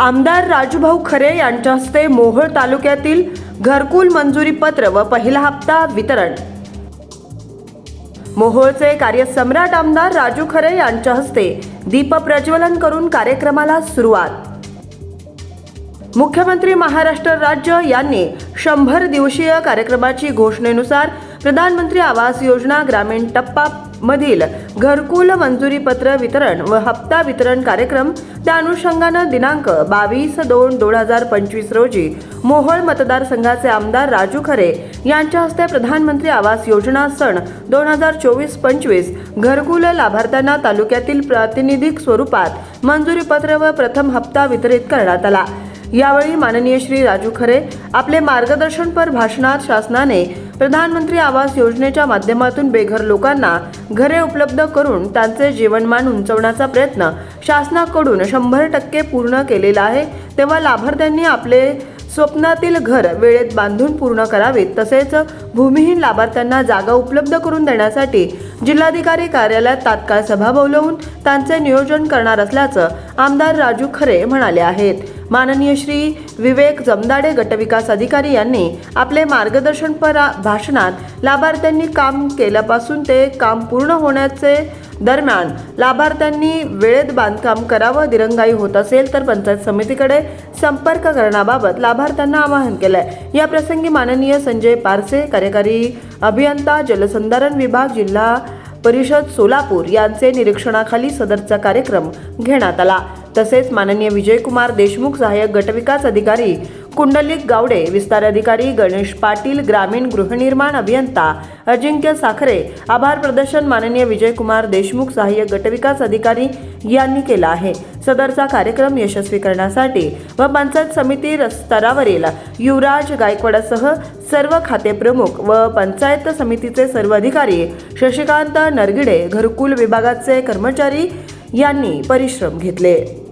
आमदार राजूभाऊ खरे यांच्या हस्ते मोहोळ तालुक्यातील घरकुल मंजुरी पत्र व पहिला हप्ता वितरण. मोहोळचे कार्यसम्राट आमदार राजू खरे यांच्या हस्ते दीप प्रज्वलन करून कार्यक्रमाला सुरुवात. मुख्यमंत्री महाराष्ट्र राज्य यांनी शंभर दिवसीय कार्यक्रमाची घोषणेनुसार प्रधानमंत्री आवास योजना ग्रामीण टप्पा मधील घरकुल मंजुरी पत्र वितरण व हप्ता वितरण कार्यक्रम. त्या अनुषंगानं दिनांक बावीस दोन दोन हजार पंचवीस रोजी मोहोळ मतदारसंघाचे आमदार राजू खरे यांच्या हस्ते प्रधानमंत्री आवास योजना सण दोन हजार चोवीस पंचवीस घरकुल लाभार्थ्यांना तालुक्यातील प्रातिनिधिक स्वरूपात मंजुरी पत्र व प्रथम हप्ता वितरित करण्यात आला. यावेळी माननीय श्री राजू खरे आपले मार्गदर्शनपर भाषणात शासनाने प्रधानमंत्री आवास योजनेच्या माध्यमातून बेघर लोकांना घरे उपलब्ध करून त्यांचे जीवनमान उंचवण्याचा प्रयत्न शासनाकडून शंभर टक्के पूर्ण केलेला आहे. तेव्हा लाभार्थ्यांनी आपले स्वप्नातील घर वेळेत बांधून पूर्ण करावेत. तसेच भूमिहीन लाभार्थ्यांना जागा उपलब्ध करून देण्यासाठी जिल्हाधिकारी कार्यालयात तात्काळ सभा बोलवून त्यांचे नियोजन करणार असल्याचं आमदार राजू खरे म्हणाले आहेत. माननीय श्री विवेक जमदाडे गटविकास अधिकारी यांनी आपले मार्गदर्शनपर भाषणात लाभार्थ्यांनी काम केल्यापासून ते काम पूर्ण होण्याचे दरम्यान लाभार्थ्यांनी वेळेत बांधकाम करावं दिरंगाई होत असेल तर पंचायत समितीकडे संपर्क करण्याबाबत लाभार्थ्यांना आवाहन केलंय. या प्रसंगी माननीय संजय पारसे कार्यकारी अभियंता जलसंधारण विभाग जिल्हा परिषद सोलापूर यांचे निरीक्षणाखाली सदरचा कार्यक्रम घेण्यात आला. तसेच माननीय विजयकुमार देशमुख सहाय्यक गटविकास अधिकारी कुंडलिक गावडे विस्तार अधिकारी गणेश पाटील ग्रामीण गृहनिर्माण अभियंता अजिंक्य साखरे आभार प्रदर्शन माननीय विजयकुमार देशमुख सहाय्यक गटविकास अधिकारी यांनी केला आहे. सदरचा कार्यक्रम यशस्वी करण्यासाठी व पंचायत समिती स्तरावरील युवराज गायकवाडासह सर्व खाते प्रमुख व पंचायत समितीचे सर्व अधिकारी शशिकांत नरगिडे घरकुल विभागाचे कर्मचारी यांनी परिश्रम घेतले.